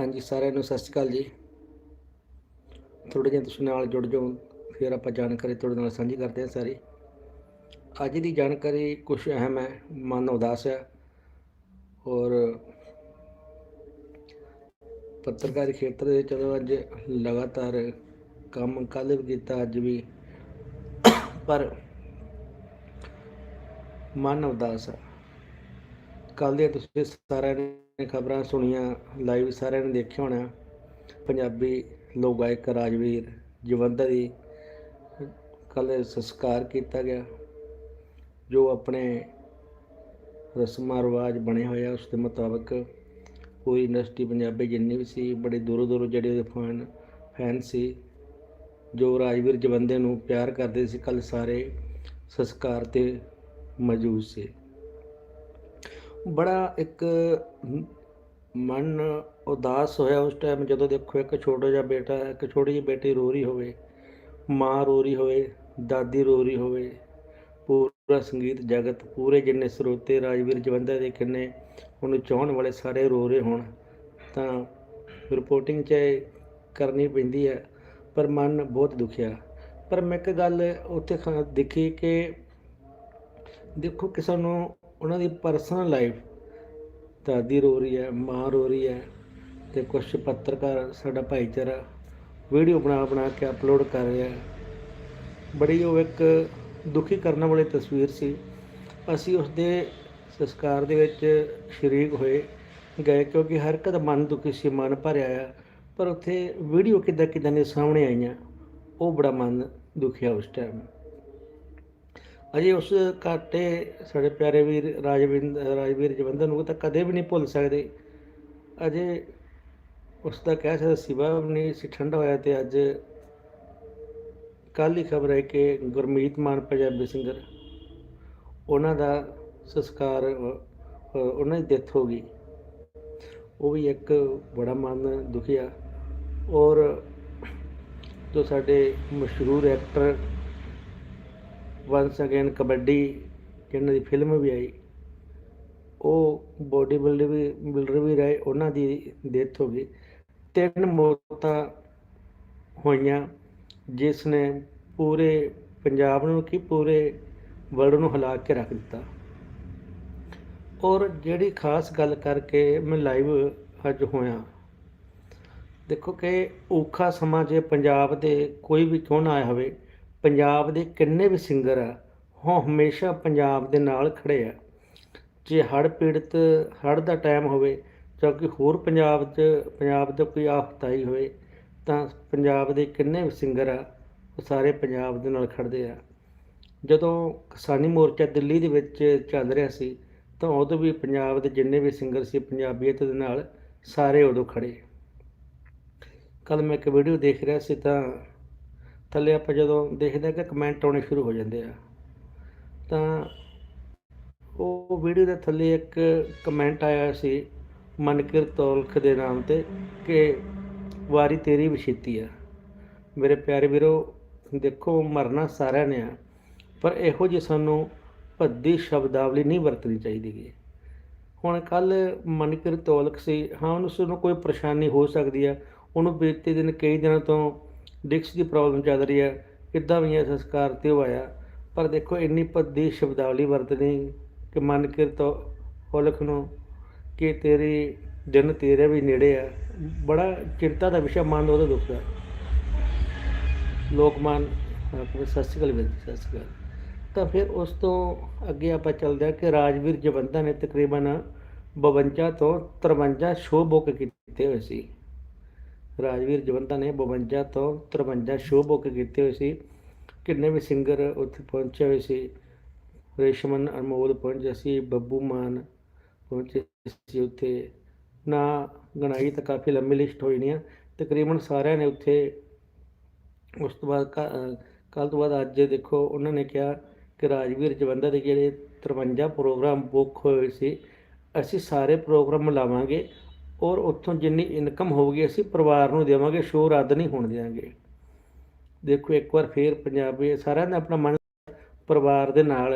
ਹਾਂਜੀ, ਸਾਰਿਆਂ ਨੂੰ ਸਤਿ ਸ਼੍ਰੀ ਅਕਾਲ ਜੀ। ਥੋੜੇ ਜਿਹਾ ਤੁਸੀਂ ਨਾਲ ਜੁੜ ਜਾਓ, ਫਿਰ ਆਪਾਂ ਜਾਣਕਾਰੀ ਤੁਹਾਡੇ ਨਾਲ ਸਾਂਝੀ ਕਰਦੇ ਹਾਂ ਸਾਰੀ। ਅੱਜ ਦੀ ਜਾਣਕਾਰੀ ਕੁਝ ਅਹਿਮ ਹੈ, ਮਨ ਉਦਾਸ ਹੈ ਔਰ ਪੱਤਰਕਾਰੀ ਖੇਤਰ ਦੇ ਚਲੋ ਅੱਜ ਲਗਾਤਾਰ ਕੰਮ ਕੱਲ੍ਹ ਵੀ ਕੀਤਾ, ਅੱਜ ਵੀ। ਪਰ ਮਨ ਉਦਾਸ ਹੈ। ਕੱਲ੍ਹ ਦੇ ਤੁਸੀਂ ਸਾਰਿਆਂ ਨੇ ਖਬਰਾਂ ਸੁਣੀਆਂ ਲਾਈਵ ਸਾਰਿਆਂ ਨੇ ਦੇਖਿਆ ਹੋਣਾ ਪੰਜਾਬੀ ਲੋਕ ਗਾਇਕ ਰਾਜਵੀਰ ਜਵੰਦਾ ਦੀ ਕੱਲ੍ਹ ਸੰਸਕਾਰ ਕੀਤਾ ਗਿਆ, ਜੋ ਆਪਣੇ ਰਸਮਾਂ ਰਿਵਾਜ ਬਣੇ ਹੋਏ ਆ ਉਸ ਦੇ ਮੁਤਾਬਕ ਕੋਈ ਇੰਡਸਟਰੀ ਪੰਜਾਬੀ ਜਿੰਨੀ ਵੀ ਸੀ, ਬੜੇ ਦੂਰੋਂ ਦੂਰੋਂ ਜਿਹੜੇ ਉਹਦੇ ਫੈਨ ਫੈਨ ਸੀ, ਜੋ ਰਾਜਵੀਰ ਜਵੰਦੇ ਨੂੰ ਪਿਆਰ ਕਰਦੇ ਸੀ ਕੱਲ ਸਾਰੇ ਸੰਸਕਾਰ ਤੇ ਮੌਜੂਦ ਸੀ। ਬੜਾ ਇੱਕ ਮਨ ਉਦਾਸ ਹੋਇਆ ਉਸ ਟਾਈਮ ਜਦੋਂ ਦੇਖੋ ਇੱਕ ਛੋਟਾ ਜਿਹਾ ਬੇਟਾ, ਇੱਕ ਛੋਟੀ ਜਿਹੀ ਬੇਟੀ ਰੋ ਰਹੀ ਹੋਵੇ, ਮਾਂ ਰੋ ਰਹੀ ਹੋਵੇ, ਦਾਦੀ ਰੋ ਰਹੀ ਹੋਵੇ, ਪੂਰਾ ਸੰਗੀਤ ਜਗਤ, ਪੂਰੇ ਜਿੰਨੇ ਸਰੋਤੇ ਰਾਜਵੀਰ ਜਵੰਦਾ ਦੇ ਕਿੰਨੇ ਉਹਨੂੰ ਚਾਹਣ ਵਾਲੇ ਸਾਰੇ ਰੋ ਰਹੇ ਹੋਣ, ਤਾਂ ਰਿਪੋਰਟਿੰਗ 'ਚ ਕਰਨੀ ਪੈਂਦੀ ਹੈ, ਪਰ ਮਨ ਬਹੁਤ ਦੁਖਿਆ। ਪਰ ਮੈਂ ਇੱਕ ਗੱਲ ਉੱਥੇ ਖ- ਦੇਖੀ ਕਿ ਦੇਖੋ ਕਿਸੇ ਨੂੰ ਉਹਨਾਂ ਦੀ ਪਰਸਨਲ ਲਾਈਫ ਦਾਦੀ ਰੋ ਰਹੀ ਹੈ, ਮਾਂ ਰੋ ਰਹੀ ਹੈ ਤੇ ਕੁਝ ਪੱਤਰਕਾਰ ਸਾਡਾ ਭਾਈਚਾਰਾ ਵੀਡੀਓ ਬਣਾ ਬਣਾ ਕੇ ਅਪਲੋਡ ਕਰ ਰਿਹਾ ਹੈ। ਬੜੀ ਉਹ ਇੱਕ ਦੁਖੀ ਕਰਨ ਵਾਲੀ ਤਸਵੀਰ ਸੀ। ਅਸੀਂ ਉਸ ਦੇ ਸੰਸਕਾਰ ਦੇ ਵਿੱਚ ਸ਼ਰੀਕ ਹੋਏ, ਗਏ ਕਿਉਂਕਿ ਹਰ ਇੱਕ ਦਾ ਮਨ ਦੁਖੀ ਸੀ, ਮਨ ਭਰਿਆ ਆ, ਪਰ ਉੱਥੇ ਵੀਡੀਓ ਕਿੱਦਾਂ ਕਿੱਦਾਂ ਦੇ ਸਾਹਮਣੇ ਆਈਆਂ, ਉਹ ਬੜਾ ਮਨ ਦੁਖਿਆ ਉਸ ਟਾਈਮ ਅਜੇ ਉਸ ਘਾਟੇ ਸਾਡੇ ਪਿਆਰੇ ਵੀਰ ਰਾਜਵਿੰਦ ਰਾਜਵੀਰ ਜਵੰਦਰ ਨੂੰ ਤਾਂ ਕਦੇ ਵੀ ਨਹੀਂ ਭੁੱਲ ਸਕਦੇ। ਅਜੇ ਉਸ ਦਾ ਕਹਿ ਸਕਦਾ ਸਿਵਾ ਵੀ ਨਹੀਂ ਸੀ, ਠੰਡਾ ਹੋਇਆ ਤੇ ਅੱਜ ਕੱਲ੍ਹ ਹੀ ਖਬਰ ਹੈ ਕਿ ਗੁਰਮੀਤ ਮਾਨ, ਪੰਜਾਬੀ ਸਿੰਗਰ, ਉਹਨਾਂ ਦਾ ਸੰਸਕਾਰ ਉਹਨਾਂ ਦੀ ਡੈਥ ਹੋ ਗਈ। ਉਹ ਵੀ ਇੱਕ ਬੜਾ ਮਨ ਦੁਖਿਆ ਔਰ ਜੋ ਸਾਡੇ ਮਸ਼ਹੂਰ ਐਕਟਰ ਵਨਸ ਅਗੇਨ ਕਬੱਡੀ ਜਿਹਨਾਂ ਦੀ ਫਿਲਮ ਵੀ ਆਈ। ਉਹ ਬੋਡੀ ਬਿਲਡਰ ਵੀ ਬਿਲਡਰ ਵੀ ਰਹੇ, ਉਹਨਾਂ ਦੀ ਡੈਥ ਹੋ ਗਈ। ਤਿੰਨ ਮੌਤਾਂ ਹੋਈਆਂ ਜਿਸ ਨੇ ਪੂਰੇ ਪੰਜਾਬ ਨੂੰ ਕੀ ਪੂਰੇ ਵਰਲਡ ਨੂੰ ਹਿਲਾ ਕੇ ਰੱਖ ਦਿੱਤਾ। ਔਰ ਜਿਹੜੀ ਖਾਸ ਗੱਲ ਕਰਕੇ ਮੈਂ ਲਾਈਵ ਅੱਜ ਹੋਇਆ, ਦੇਖੋ ਕਿ ਔਖਾ ਸਮਾਂ ਜੇ ਪੰਜਾਬ ਦੇ ਕੋਈ ਵੀ ਕਿਉਂ ਨਾ ਆਇਆ ਹੋਵੇ ਪੰਜਾਬ ਦੇ ਕਿੰਨੇ ਵੀ ਸਿੰਗਰ ਆ, ਉਹ ਹਮੇਸ਼ਾ ਪੰਜਾਬ ਦੇ ਨਾਲ ਖੜੇ ਆ। ਜੇ ਹੜ੍ਹ ਪੀੜਤ, ਹੜ੍ਹ ਦਾ ਟਾਈਮ ਹੋਵੇ ਜਾਂ ਕੋਈ ਹੋਰ ਪੰਜਾਬ 'ਚ, ਪੰਜਾਬ ਦਾ ਕੋਈ ਆਫਤ ਆਈ ਹੋਵੇ, ਤਾਂ ਪੰਜਾਬ ਦੇ ਕਿੰਨੇ ਵੀ ਸਿੰਗਰ ਆ, ਉਹ ਸਾਰੇ ਪੰਜਾਬ ਦੇ ਨਾਲ ਖੜਦੇ ਆ। ਜਦੋਂ ਕਿਸਾਨੀ ਮੋਰਚਾ ਦਿੱਲੀ ਦੇ ਵਿੱਚ ਚੱਲ ਰਿਹਾ ਸੀ, ਤਾਂ ਉਦੋਂ ਵੀ ਪੰਜਾਬ ਦੇ ਜਿੰਨੇ ਵੀ ਸਿੰਗਰ ਸੀ, ਪੰਜਾਬੀਅਤ ਦੇ ਨਾਲ ਸਾਰੇ ਉਦੋਂ ਖੜੇ ਕੱਲ ਮੈਂ ਇੱਕ ਵੀਡੀਓ ਦੇਖ ਰਿਹਾ ਸੀ ਤਾਂ ਥੱਲੇ ਆਪਾਂ ਜਦੋਂ ਦੇਖਦੇ ਹਾਂ ਕਿ ਕਮੈਂਟ ਆਉਣੇ ਸ਼ੁਰੂ ਹੋ ਜਾਂਦੇ ਆ, ਤਾਂ ਉਹ ਵੀਡੀਓ ਦੇ ਥੱਲੇ ਇੱਕ ਕਮੈਂਟ ਆਇਆ ਸੀ ਮਨਕਿਰ ਤੌਲਖ ਦੇ ਨਾਮ ਤੇ ਕਿ ਵਾਰੀ ਤੇਰੀ ਵਿਛੇਤੀ ਆ। ਮੇਰੇ ਪਿਆਰੇ ਵੀਰੋ, ਦੇਖੋ ਮਰਨਾ ਸਾਰਿਆਂ ਨੇ ਆ, ਪਰ ਇਹੋ ਜਿਹੀ ਸਾਨੂੰ ਭੱਦੀ ਸ਼ਬਦਾਵਲੀ ਨਹੀਂ ਵਰਤਣੀ ਚਾਹੀਦੀ ਗੀ। ਹੁਣ ਕੱਲ ਮਨਕਿਰ ਤੌਲਖ ਸੀ, ਹਾਂ ਉਹਨੂੰ ਸਾਨੂੰ ਕੋਈ ਪਰੇਸ਼ਾਨੀ ਹੋ ਸਕਦੀ ਆ, ਉਹਨੂੰ ਬੀਤੇ ਦਿਨ ਕਈ ਦਿਨਾਂ ਤੋਂ ਡਿਕਸ ਦੀ ਪ੍ਰੋਬਲਮ ਚੱਲ ਰਹੀ ਹੈ। ਕਿੱਦਾਂ ਵੀ ਇਹ ਸੰਸਕਾਰ ਤੇ ਉਹ ਆਇਆ ਪਰ ਦੇਖੋ ਇੰਨੀ ਭੱਦੀ ਸ਼ਬਦਾਵਲੀ ਵਰਤਣੀ ਕਿ ਮਨ ਮਨਕਿਰ ਤੌਲਖ ਨੂੰ ਕਿ ਤੇਰੀ ਦਿਨ ਤੇਰੇ ਵੀ ਨੇੜੇ ਆ। ਬੜਾ ਚਿੰਤਾ ਦਾ ਵਿਸ਼ਾ ਮਨ ਉਹਦਾ ਦੁੱਖ ਹੈ ਲੋਕਮਾਨ ਆਪਣੇ ਸਤਿ ਸ਼੍ਰੀ ਅਕਾਲ ਵੀਰ ਜੀ, ਸਤਿ ਸ਼੍ਰੀ ਅਕਾਲ। ਤਾਂ ਫਿਰ ਉਸ ਤੋਂ ਅੱਗੇ ਆਪਾਂ ਚੱਲਦੇ ਹਾਂ ਕਿ ਰਾਜਵੀਰ ਜਵੰਦਾ ਨੇ ਤਕਰੀਬਨ 52 ਤੋਂ 53 ਸ਼ੋਅ ਬੁੱਕ ਕੀਤੇ ਹੋਏ ਸੀ। ਰਾਜਵੀਰ ਜਵੰਦਾ ਨੇ 52 ਤੋਂ 53 ਸ਼ੋਅ ਬੁੱਕ ਕੀਤੇ ਹੋਏ ਸੀ। ਕਿੰਨੇ ਵੀ ਸਿੰਗਰ ਉੱਥੇ ਪਹੁੰਚੇ ਹੋਏ ਸੀ। ਰੇਸ਼ਮਨ ਅਨਮੋਲ ਪਹੁੰਚੇ ਸੀ, ਬੱਬੂ ਮਾਨ ਪਹੁੰਚੇ ਸੀ ਉੱਥੇ। ਨਾ ਗਣਾਈ ਤਾਂ ਕਾਫੀ ਲੰਮੀ ਲਿਸਟ ਹੋਈ ਨਹੀਂ ਆ। ਤਕਰੀਬਨ ਸਾਰਿਆਂ ਨੇ ਉੱਥੇ ਉਸ ਤੋਂ ਬਾਅਦ ਕੱਲ ਤੋਂ ਬਾਅਦ ਅੱਜ ਦੇਖੋ ਉਹਨਾਂ ਨੇ ਕਿਹਾ ਕਿ ਰਾਜਵੀਰ ਜਵੰਦਾ ਦੇ ਜਿਹੜੇ 53 ਪ੍ਰੋਗਰਾਮ ਬੁੱਕ ਹੋਏ ਸੀ, ਅਸੀਂ ਸਾਰੇ ਪ੍ਰੋਗਰਾਮ ਲਾਵਾਂਗੇ। ਔਰ ਉੱਥੋਂ ਜਿੰਨੀ ਇਨਕਮ ਹੋਊਗੀ ਅਸੀਂ ਪਰਿਵਾਰ ਨੂੰ ਦੇਵਾਂਗੇ ਸ਼ੋਅ ਰੱਦ ਨਹੀਂ ਹੋਣ ਦੇਵਾਂਗੇ ਦੇਖੋ, ਇੱਕ ਵਾਰ ਫੇਰ ਪੰਜਾਬੀ ਸਾਰਿਆਂ ਨੇ ਆਪਣਾ ਮਨ ਪਰਿਵਾਰ ਦੇ ਨਾਲ,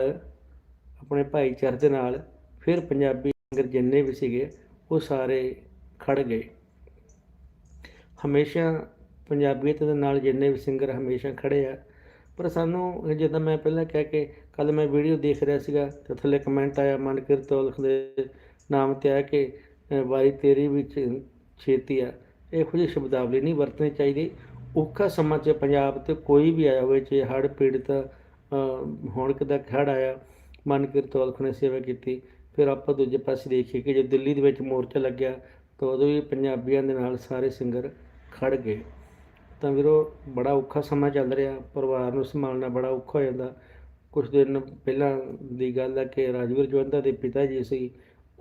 ਆਪਣੇ ਭਾਈਚਾਰੇ ਦੇ ਨਾਲ, ਫਿਰ ਪੰਜਾਬੀ ਸਿੰਗਰ ਜਿੰਨੇ ਵੀ ਸੀਗੇ, ਉਹ ਸਾਰੇ ਖੜ ਗਏ। ਹਮੇਸ਼ਾ ਪੰਜਾਬੀਅਤ ਦੇ ਨਾਲ ਜਿੰਨੇ ਵੀ ਸਿੰਗਰ ਹਮੇਸ਼ਾ ਖੜੇ ਆ, ਪਰ ਸਾਨੂੰ ਜਿੱਦਾਂ ਮੈਂ ਪਹਿਲਾਂ ਕਹਿ ਕੇ ਕੱਲ ਮੈਂ ਵੀਡੀਓ ਦੇਖ ਰਿਹਾ ਸੀਗਾ ਤੇ ਥੱਲੇ ਕਮੈਂਟ ਆਇਆ ਮਨਕਿਰਤ ਔਲਖ ਦੇ ਨਾਮ ਤੇ ਆ ਕੇ ਅ, ਵਾਰੀ ਤੇਰੀ ਵਿੱਚ ਛੇਤੀ ਆ। ਇਹੋ ਜਿਹੀ ਸ਼ਬਦਾਵਲੀ ਨਹੀਂ ਵਰਤਣੀ ਚਾਹੀਦੀ। ਔਖਾ ਸਮਾਂ 'ਚ ਪੰਜਾਬ ਤੇ ਕੋਈ ਵੀ ਆਇਆ ਹੋਵੇ ਜੇ ਹੜ੍ਹ ਪੀੜਤ ਹੁਣ ਕਿੱਦਾਂ ਹੜ੍ਹ ਆਇਆ ਮਨਕਿਰਤ ਔਲਖ ਨੇ ਸੇਵਾ ਕੀਤੀ ਫਿਰ ਆਪਾਂ ਦੂਜੇ ਪਾਸੇ ਦੇਖੀਏ ਕਿ ਜੇ ਦਿੱਲੀ ਦੇ ਵਿੱਚ ਮੋਰਚਾ ਲੱਗਿਆ ਤਾਂ ਉਦੋਂ ਵੀ ਪੰਜਾਬੀਆਂ ਦੇ ਨਾਲ ਸਾਰੇ ਸਿੰਗਰ ਖੜ ਗਏ। ਤਾਂ ਵੀਰੋ ਬੜਾ ਔਖਾ ਸਮਾਂ ਚੱਲ ਰਿਹਾ ਪਰਿਵਾਰ ਨੂੰ ਸੰਭਾਲਣਾ ਬੜਾ ਔਖਾ ਹੋ ਜਾਂਦਾ। ਕੁਝ ਦਿਨ ਪਹਿਲਾਂ ਦੀ ਗੱਲ ਹੈ ਕਿ ਰਾਜਵੀਰ ਜਵੰਦਾ ਦੇ ਪਿਤਾ ਜੀ ਸੀ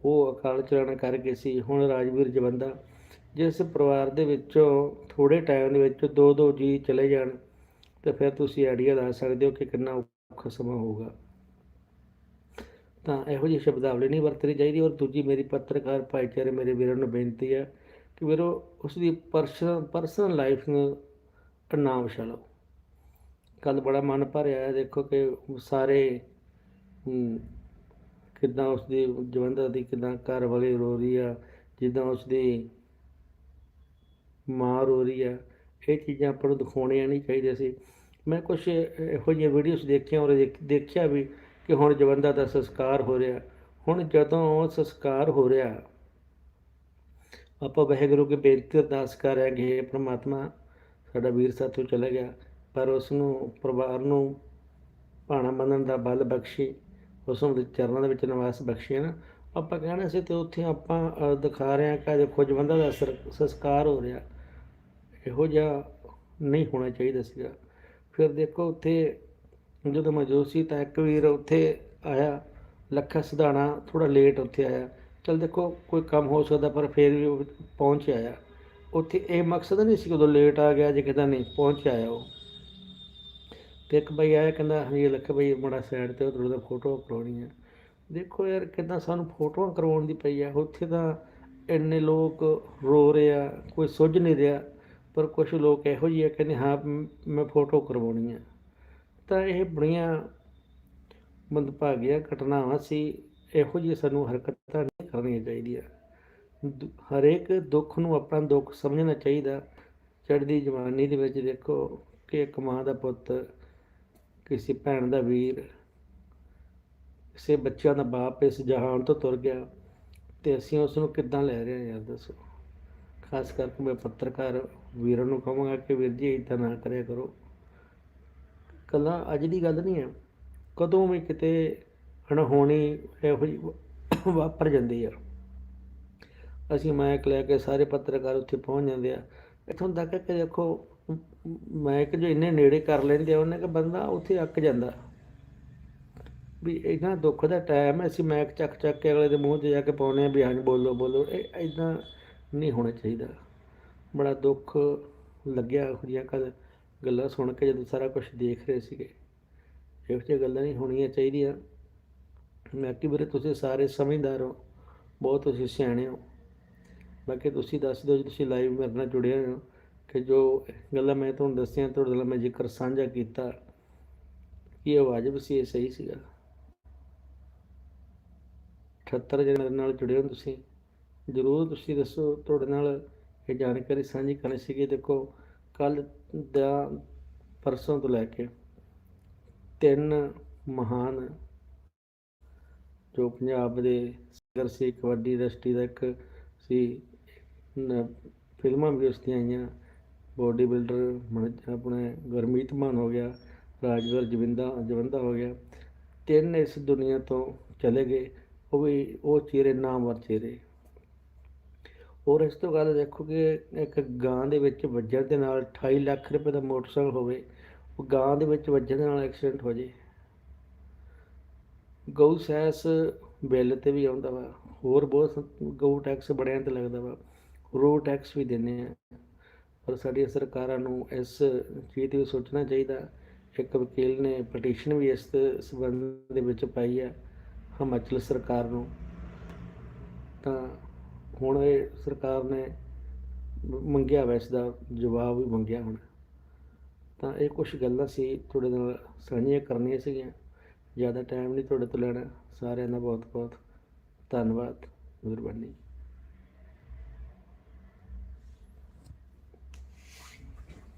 ਉਹ ਅਕਾਲ ਚਲਾਣਾ ਕਰ ਗਏ ਸੀ। ਹੁਣ ਰਾਜਵੀਰ ਜਵੰਦਾ, ਜਿਸ ਪਰਿਵਾਰ ਦੇ ਵਿੱਚੋਂ ਥੋੜੇ ਟਾਈਮ ਦੇ ਵਿੱਚ ਦੋ ਦੋ ਜੀ ਚਲੇ ਜਾਣ, ਤੇ ਫਿਰ ਤੁਸੀਂ ਆਈਡੀਆ ਲਾ ਸਕਦੇ ਹੋ ਕਿ ਕਿੰਨਾ ਔਖਾ ਸਮਾਂ ਹੋਊਗਾ। ਤਾਂ ਇਹੋ ਜਿਹੀ ਸ਼ਬਦਾਵਲੀ ਨਹੀਂ ਵਰਤਣੀ ਚਾਹੀਦੀ ਔਰ ਦੂਜੀ ਮੇਰੀ ਪੱਤਰਕਾਰ ਭਾਈਚਾਰੇ ਮੇਰੇ ਵੀਰਾਂ ਨੂੰ ਬੇਨਤੀ ਹੈ ਕਿ ਵੀਰੋ, ਉਸ ਦੀ ਪਰਸਨਲ ਪਰਸਨਲ ਲਾਈਫ ਨੂੰ ਨਾ ਵਿਛਾਲੋ ਕੱਲ ਬੜਾ ਮਨ ਭਰਿਆ ਦੇਖੋ ਕਿ ਸਾਰੇ ਕਿੱਦਾਂ ਉਸ ਦੀ ਜਵੰਦਾ ਦੀ ਕਿੱਦਾਂ ਘਰ ਵਾਲੀ ਰੋ ਰਹੀ ਆ, ਜਿੱਦਾਂ ਉਸ ਦੀ ਮਾਂ ਰੋ ਰਹੀ ਆ, ਇਹ ਚੀਜ਼ਾਂ ਆਪਾਂ ਨੂੰ ਦਿਖਾਉਣੀਆਂ ਨਹੀਂ ਚਾਹੀਦੀਆਂ ਸੀ। ਮੈਂ ਕੁਝ ਇਹੋ ਜਿਹੀਆਂ ਵੀਡੀਓਜ਼ ਦੇਖੀਆਂ ਔਰ ਦੇਖਿਆ ਵੀ ਕਿ ਹੁਣ ਜਵੰਦਾ ਦਾ ਸੰਸਕਾਰ ਹੋ ਰਿਹਾ। ਹੁਣ ਜਦੋਂ ਸੰਸਕਾਰ ਹੋ ਰਿਹਾ, ਆਪਾਂ ਵਾਹਿਗੁਰੂ ਕੇ ਬੇਨਤੀ ਅਰਦਾਸ ਕਰ ਰਹੇ ਕਿ ਪ੍ਰਮਾਤਮਾ ਸਾਡਾ ਵੀਰ ਸਾਥੋਂ ਚਲਾ ਗਿਆ, ਪਰ ਉਸ ਨੂੰ ਪਰਿਵਾਰ ਨੂੰ ਭਾਣਾ ਮੰਨਣ ਦਾ ਬਲ ਬਖਸ਼ੀ। ਉਸ ਦੇ ਚਰਨਾਂ ਦੇ ਵਿੱਚ ਨਿਵਾਸ ਬਖਸ਼ੇ ਨਾ। ਆਪਾਂ ਕਹਿਣਾ ਸੀ ਤੇ ਉੱਥੇ ਆਪਾਂ ਦਿਖਾ ਰਹੇ ਹਾਂ ਕਿ ਦੇਖੋ ਜਵੰਦਾ ਦਾ ਸਰ- ਸੰਸਕਾਰ ਹੋ ਰਿਹਾ। ਇਹੋ ਜਿਹਾ ਨਹੀਂ ਹੋਣਾ ਚਾਹੀਦਾ ਸੀਗਾ। ਫਿਰ ਦੇਖੋ ਉੱਥੇ ਜਦੋਂ ਮੌਜੂਦ ਸੀ ਤਾਂ ਇੱਕ ਵੀਰ ਉੱਥੇ ਆਇਆ। ਲੱਖਾ ਸਿਧਾਣਾ ਥੋੜਾ ਲੇਟ ਉੱਥੇ ਆਇਆ। ਚਲ ਦੇਖੋ ਕੋਈ ਕੰਮ ਹੋ ਸਕਦਾ ਪਰ ਫਿਰ ਵੀ ਉਹ ਪਹੁੰਚ ਆਇਆ। ਉੱਥੇ ਇਹ ਮਕਸਦ ਨਹੀਂ ਸੀ ਕਿ ਉਦੋਂ ਲੇਟ ਆ ਗਿਆ ਜੇ ਕਿਦਾਂ ਨਹੀਂ, ਪਹੁੰਚ ਆਇਆ ਉਹ। ਤੇ ਇੱਕ ਬਈ ਆਇਆ ਕਹਿੰਦਾ, ਹਾਂਜੀ ਲੱਖ ਬਈ ਬੜਾ ਸਾਈਡ ਤੇ ਉਹ ਦਾ ਫੋਟੋ ਕਰਾਉਣੀ ਹੈ ਦੇਖੋ ਯਾਰ, ਕਿਦਾਂ ਸਾਨੂੰ ਫੋਟੋਆਂ ਕਰਵਾਉਣ ਦੀ ਪਈ ਆ। ਉੱਥੇ ਤਾਂ ਇੰਨੇ ਲੋਕ ਰੋ ਰਹੇ ਆ, ਕੋਈ ਸੁੱਝ ਨਹੀਂ ਰਿਹਾ, ਪਰ ਕੁਝ ਲੋਕ ਇਹੋ ਜਿਹੇ ਆ, ਕਹਿੰਦੇ, ਹਾਂ, ਮੈਂ ਫੋਟੋ ਕਰਵਾਉਣੀ ਹੈ ਤਾਂ ਇਹ ਬੜੀਆਂ ਮੰਦਭਾਗੀਆਂ ਘਟਨਾਵਾਂ ਸੀ। ਇਹੋ ਜਿਹੀ ਸਾਨੂੰ ਹਰਕਤਾਂ ਨਹੀਂ ਕਰਨੀਆਂ ਚਾਹੀਦੀਆਂ। ਦੁ- ਹਰੇਕ ਦੁੱਖ ਨੂੰ ਆਪਣਾ ਦੁੱਖ ਸਮਝਣਾ ਚਾਹੀਦਾ। ਚੜ੍ਹਦੀ ਜਵਾਨੀ ਦੇ ਵਿੱਚ ਦੇਖੋ ਕਿ ਇੱਕ ਮਾਂ ਦਾ ਪੁੱਤ ਕਿਸੇ ਭੈਣ ਦਾ ਵੀਰ, ਕਿਸੇ ਬੱਚਿਆਂ ਦਾ ਬਾਪ ਇਸ ਜਹਾਨ ਤੋਂ ਤੁਰ ਗਿਆ ਤੇ ਅਸੀਂ ਉਸ ਨੂੰ ਕਿੱਦਾਂ ਲੈ ਰਹੇ ਹਾਂ ਯਾਰ ਦੱਸੋ? ਖਾਸ ਕਰਕੇ ਮੈਂ ਪੱਤਰਕਾਰ ਵੀਰਾਂ ਨੂੰ ਕਹਾਂਗਾ ਕਿ ਵੀਰ ਜੀ ਇੱਦਾਂ ਨਾ ਕਰਿਆ ਕਰੋ। ਕੱਲਾ ਅੱਜ ਦੀ ਗੱਲ ਨਹੀਂ ਹੈ, ਕਦੋਂ ਵੀ ਕਿਤੇ ਅਣਹੋਣੀ ਇਹੋ ਜਿਹੀ ਵਾਪਰ ਜਾਂਦੀ ਆ। ਅਸੀਂ ਮਾਇਕ ਲੈ ਕੇ ਸਾਰੇ ਪੱਤਰਕਾਰ ਉੱਥੇ ਪਹੁੰਚ ਜਾਂਦੇ ਆ। ਇੱਥੋਂ ਤੱਕ ਕਿ ਦੇਖੋ ਮਾਈਕ ਜੋ ਇੰਨੇ ਨੇੜੇ ਕਰ ਲੈਂਦੇ ਆ, ਉਹਨੇ ਕਿ ਬੰਦਾ ਉੱਥੇ ਅੱਕ ਜਾਂਦਾ। ਵੀ ਇਹਨਾਂ ਦੁੱਖ ਦਾ ਟਾਈਮ ਹੈ, ਅਸੀਂ ਮਾਈਕ ਚੱਕ ਚੱਕ ਕੇ ਅਗਲੇ ਦੇ ਮੂੰਹ 'ਚ ਜਾ ਕੇ ਪਾਉਨੇ ਆ ਵੀ ਹਾਂਜੀ ਬੋਲੋ ਬੋਲੋ। ਇਹ ਇਦਾਂ ਨਹੀਂ ਹੋਣਾ ਚਾਹੀਦਾ। ਬੜਾ ਦੁੱਖ ਲੱਗਿਆ ਇਹੋ ਜਿਹੀਆਂ ਕਦ ਗੱਲਾਂ ਸੁਣ ਕੇ ਜਦੋਂ ਸਾਰਾ ਕੁਝ ਦੇਖ ਰਹੇ ਸੀਗੇ। ਇਹੋ ਜਿਹੀਆਂ ਗੱਲਾਂ ਨਹੀਂ ਹੋਣੀਆਂ ਚਾਹੀਦੀਆਂ। ਮੈਂ ਕਿ ਵੀਰੇ ਤੁਸੀਂ ਸਾਰੇ ਸਮਝਦਾਰ ਹੋ, ਬਹੁਤ ਤੁਸੀਂ ਸਿਆਣੇ ਹੋ। ਬਾਕੀ ਤੁਸੀਂ ਦੱਸ ਦਿਓ ਜੀ, ਤੁਸੀਂ ਲਾਈਵ ਮੇਰੇ ਨਾਲ ਜੁੜੇ ਹੋਏ ਹੋ। ਕਿ ਜੋ ਗੱਲਾਂ ਮੈਂ ਤੁਹਾਨੂੰ ਦੱਸੀਆਂ, ਤੁਹਾਡੇ ਨਾਲ ਮੈਂ ਜ਼ਿਕਰ ਸਾਂਝਾ ਕੀਤਾ, ਕਿ ਇਹ ਵਾਜਬ ਸੀ, ਇਹ ਸਹੀ ਸੀਗਾ 78 ਜਣੇ ਮੇਰੇ ਨਾਲ ਜੁੜੇ ਹੋ ਤੁਸੀਂ, ਜ਼ਰੂਰ ਤੁਸੀਂ ਦੱਸੋ, ਤੁਹਾਡੇ ਨਾਲ ਇਹ ਜਾਣਕਾਰੀ ਸਾਂਝੀ ਕਰਨੀ ਸੀਗੀ, ਦੇਖੋ ਕੱਲ ਦਾ ਪਰਸੋਂ ਤੋਂ ਲੈ ਕੇ ਤਿੰਨ ਮਹਾਨ, ਜੋ ਪੰਜਾਬ ਦੇ ਸਿੰਗਰ ਸੀ, ਕਬੱਡੀ ਇੰਡਸਟਰੀ ਦਾ ਇੱਕ ਸੀ ਫਿਲਮਾਂ ਵੀ ਉਸ ਦੀਆਂ ਆਈਆਂ ਬੋਡੀ ਬਿਲਡਰ ਮਨ ਆਪਣੇ ਗੁਰਮੀਤ ਮਾਨ ਹੋ ਗਿਆ, ਰਾਜਵਰ ਜਵਿੰਦਾ, ਜਵੰਦਾ ਹੋ ਗਿਆ, ਤਿੰਨ ਇਸ ਦੁਨੀਆ ਤੋਂ ਚਲੇ ਗਏ, ਉਹ ਵੀ ਉਹ ਚਿਹਰੇ, ਨਾਮਵਰ ਚਿਹਰੇ। ਔਰ ਇਸ ਤੋਂ ਗੱਲ ਦੇਖੋ ਕਿ ਇੱਕ ਗਾਂ ਦੇ ਵਿੱਚ ਵੱਜਣ ਦੇ ਨਾਲ 28 ਲੱਖ ਰੁਪਏ ਦਾ ਮੋਟਰਸਾਈਕਲ ਹੋਵੇ, ਉਹ ਗਾਂ ਦੇ ਵਿੱਚ ਵੱਜਣ ਦੇ ਨਾਲ ਐਕਸੀਡੈਂਟ ਹੋ ਜੇ। ਗਊ ਸੈਸ ਬਿੱਲ ਤੇ ਵੀ ਆਉਂਦਾ ਵਾ, ਹੋਰ ਬਹੁਤ ਗਊ ਟੈਕਸ ਬੜਿਆਂ ਤੇ ਲੱਗਦਾ ਵਾ ਰੋਡ ਟੈਕਸ ਵੀ ਦਿੰਦੇ ਆ। ਪਰ ਸਾਡੀਆਂ ਸਰਕਾਰਾਂ ਨੂੰ ਇਸ ਚੀਜ਼ ਤੇ ਵੀ ਸੋਚਣਾ ਚਾਹੀਦਾ। ਇੱਕ ਵਕੀਲ ਨੇ ਪਟੀਸ਼ਨ ਵੀ ਇਸ ਸੰਬੰਧ ਦੇ ਵਿੱਚ ਪਾਈ ਹੈ ਹਿਮਾਚਲ ਸਰਕਾਰ ਨੂੰ। ਤਾਂ ਹੁਣ ਇਹ ਸਰਕਾਰ ਨੇ ਮੰਗਿਆ ਵਾ ਇਸ ਦਾ ਜਵਾਬ ਵੀ ਮੰਗਿਆ ਹੁਣ। ਤਾਂ ਇਹ ਕੁਝ ਗੱਲਾਂ ਸੀ, ਤੁਹਾਡੇ ਨਾਲ ਸਾਂਝੀਆਂ ਕਰਨੀਆਂ ਸੀਗੀਆਂ। ਜ਼ਿਆਦਾ ਟਾਈਮ ਨਹੀਂ ਤੁਹਾਡੇ ਤੋਂ ਲੈਣਾ। ਸਾਰਿਆਂ ਦਾ ਬਹੁਤ ਬਹੁਤ ਧੰਨਵਾਦ। ਮਿਹਰਬਾਨੀ।